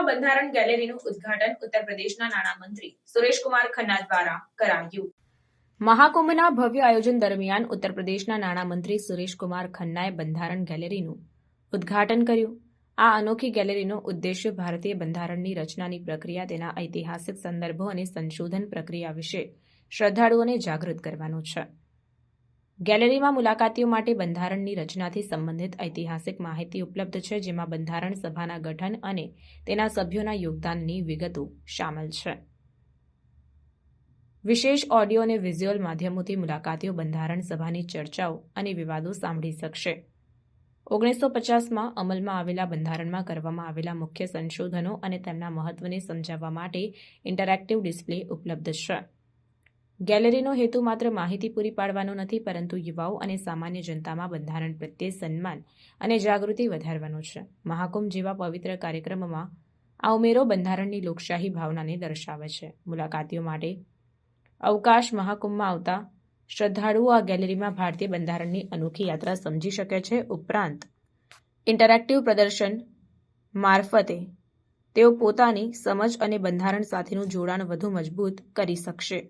મહાકુંભમાં બંધારણ ગેલેરીનું ઉદ્ઘાટન ઉત્તર પ્રદેશના નાણામંત્રી સુરેશકુમાર ખન્ના દ્વારા કરાયું. મહાકુંભના ભવ્ય આયોજન દરમિયાન ઉત્તર પ્રદેશના નાણામંત્રી સુરેશકુમાર ખન્નાએ બંધારણ ગેલેરીનું ઉદ્ઘાટન કર્યું. આ અનોખી ગેલેરીનો ઉદ્દેશ્ય ભારતીય બંધારણની રચનાની પ્રક્રિયા તેના ઐતિહાસિક સંદર્ભો અને સંશોધન પ્રક્રિયા વિશે શ્રદ્ધાળુઓને જાગૃત કરવાનો છે. ગેલેરીમાં મુલાકાતીઓ માટે બંધારણની રચનાથી સંબંધિત ઐતિહાસિક માહિતી ઉપલબ્ધ છે, જેમાં બંધારણ સભાના ગઠન અને તેના સભ્યોના યોગદાનની વિગતો સામેલ છે. વિશેષ ઓડિયો અને વિઝ્યુઅલ માધ્યમોથી મુલાકાતીઓ બંધારણ સભાની ચર્ચાઓ અને વિવાદો સાંભળી શકશે. ઓગણીસો પચાસમાં અમલમાં આવેલા બંધારણમાં કરવામાં આવેલા મુખ્ય સંશોધનો અને તેમના મહત્વને સમજાવવા માટે ઇન્ટરેક્ટિવ ડિસ્પ્લે ઉપલબ્ધ છે. ગેલેરીનો હેતુ માત્ર માહિતી પૂરી પાડવાનો નથી, પરંતુ યુવાઓ અને સામાન્ય જનતામાં બંધારણ પ્રત્યે સન્માન અને જાગૃતિ વધારવાનો છે. મહાકુંભ જેવા પવિત્ર કાર્યક્રમમાં આ ઉમેરો બંધારણની લોકશાહી ભાવનાને દર્શાવે છે. મુલાકાતીઓ માટે અવકાશ મહાકુંભમાં આવતા શ્રદ્ધાળુઓ આ ગેલેરીમાં ભારતીય બંધારણની અનોખી યાત્રા સમજી શકે છે. ઉપરાંત ઇન્ટરેક્ટિવ પ્રદર્શન મારફતે તેઓ પોતાની સમજ અને બંધારણ સાથેનું જોડાણ વધુ મજબૂત કરી શકશે.